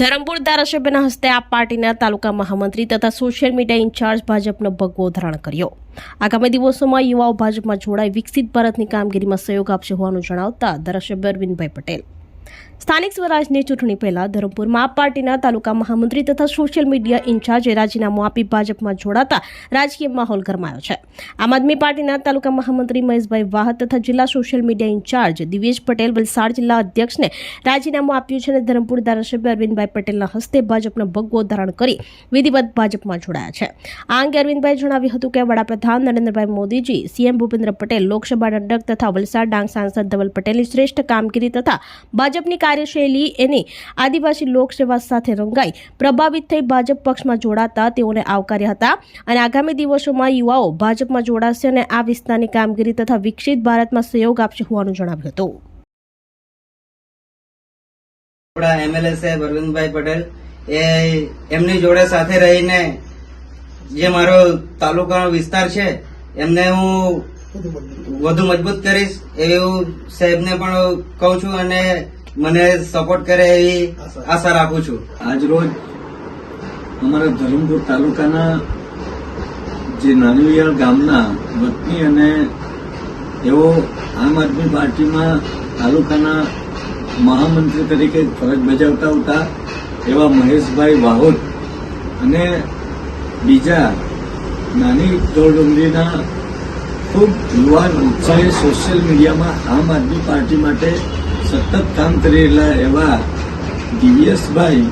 ધરમપુર ધારાસભ્યના હસ્તે આ પાર્ટીના તાલુકા મહામંત્રી તથા સોશિયલ મીડિયા ઇન્ચાર્જ ભાજપનો ભગવો ધારણ કર્યો. આગામી દિવસોમાં યુવાઓ ભાજપમાં જોડાઈ વિકસિત ભારતની કામગીરીમાં સહયોગ આપશે હોવાનું જણાવતા ધારાસભ્ય અરવિંદભાઈ પટેલ. સ્થાનિક સ્વરાજની ચૂંટણી પહેલા ધરમપુરમાં પાર્ટીના તાલુકા મહામંત્રી તથા સોશિયલ મીડિયા ઇન્ચાર્જે રાજીનામું આપી ભાજપમાં જોડાતા રાજકીય માહોલ ગરમાયો છે. આમ આદમી પાર્ટીના તાલુકા મહામંત્રી મહેશભાઈ વાહ તથા જિલ્લા social media incharge Divesh Patel Valsad જિલ્લા અધ્યક્ષને રાજીનામું આપ્યું છે અને ધરમપુર ધારાસભ્ય અરવિંદભાઈ પટેલના હસ્તે ભાજપનો ભગવો ધારણ કરી વિધિવત ભાજપમાં જોડાયા છે. આ અંગે અરવિંદભાઈ જણાવ્યું હતું કે વડાપ્રધાન નરેન્દ્રભાઈ મોદીજી, સીએમ ભૂપેન્દ્ર પટેલ, લોકસભા દંડક તથા વલસાડ ડાંગ સાંસદ ધવલ પટેલની શ્રેષ્ઠ કામગીરી તથા ભાજપની કાર્યશૈલી એની આદિવાસી લોકસેવા સાથે રંગાઈ પ્રભાવિત થઈ ભાજપ પક્ષમાં જોડાતા તેઓને આવકાર્યા હતા. અને આગામી દિવસોમાં યુવાઓ ભાજપમાં જોડાશે અને આ વિસ્તારની કામગીરી તથા વિકસિત ભારતમાં સહયોગ આપશે હોવાનું જણાવ્યું હતું. આપણા એમએલએ સાહેબ અરવિંદભાઈ પટેલ એ એમની જોડે સાથે રહીને જે મારો તાલુકાનો વિસ્તાર છે, એમને હું વધુ મજબૂત કરીશ એવું સાહેબને પણ કહું છું અને મને સપોર્ટ કરે એવી આશા રાખું છું. આજરોજ અમારા ધરમપુર તાલુકાના જે નાનીવિયાળ ગામના વતની અને એવો આમ આદમી પાર્ટીમાં તાલુકાના મહામંત્રી તરીકે ફરજ બજાવતા હતા એવા મહેશભાઈ વાહોદ અને બીજા નાની જોડુંગરીના ખૂબ યુવાન ઉત્સાહે સોશિયલ મીડિયામાં આમ આદમી પાર્ટી માટે સતત કામ કરી રહેલા એવા દિવ્યેશભાઈ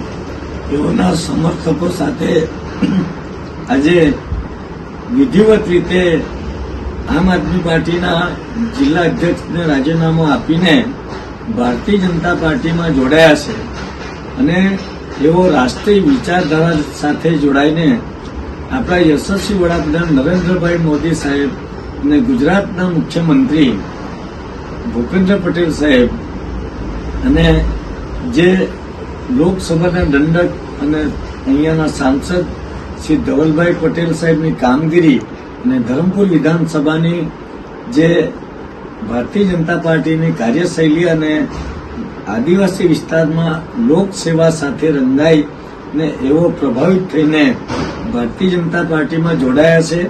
તેઓના સમર્થકો સાથે આજે વિધિવત રીતે આમ આદમી પાર્ટીના જિલ્લા અધ્યક્ષને રાજીનામું આપીને ભારતીય જનતા પાર્ટીમાં જોડાયા છે અને એઓ રાષ્ટ્રીય વિચારધારા સાથે જોડાઈને આપણા યશસ્વી વડાપ્રધાન નરેન્દ્રભાઈ મોદી સાહેબ અને ગુજરાતના મુખ્યમંત્રી ભૂપેન્દ્ર પટેલ સાહેબ અને જે લોકસભાના દંડક અને અહીંયાના સાંસદ શ્રી ધવલભાઈ પટેલ સાહેબની કામગીરી અને ધરમપુર વિધાનસભાની જે ભારતીય જનતા પાર્ટીની કાર્યશૈલી અને આદિવાસી વિસ્તારમાં લોકસેવા સાથે રંગાઈ ને એવો પ્રભાવિત થઈને ભારતીય જનતા પાર્ટીમાં જોડાયા છે.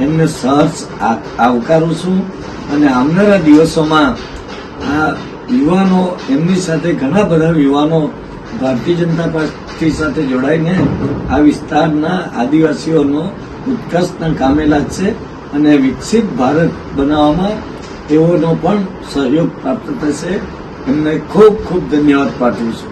એમને સહર્ષ આવકારું છું. અને આવનારા દિવસોમાં આ યુવાનો એમની સાથે ઘણા બધા યુવાનો ભારતીય જનતા પાર્ટી સાથે જોડાઈને આ વિસ્તારના આદિવાસીઓનો ઉત્કર્ષના કામેલા છે અને વિકસિત ભારત બનાવવામાં તેઓનો પણ સહયોગ પ્રાપ્ત થશે. એમને ખૂબ ખૂબ ધન્યવાદ પાઠવું છું.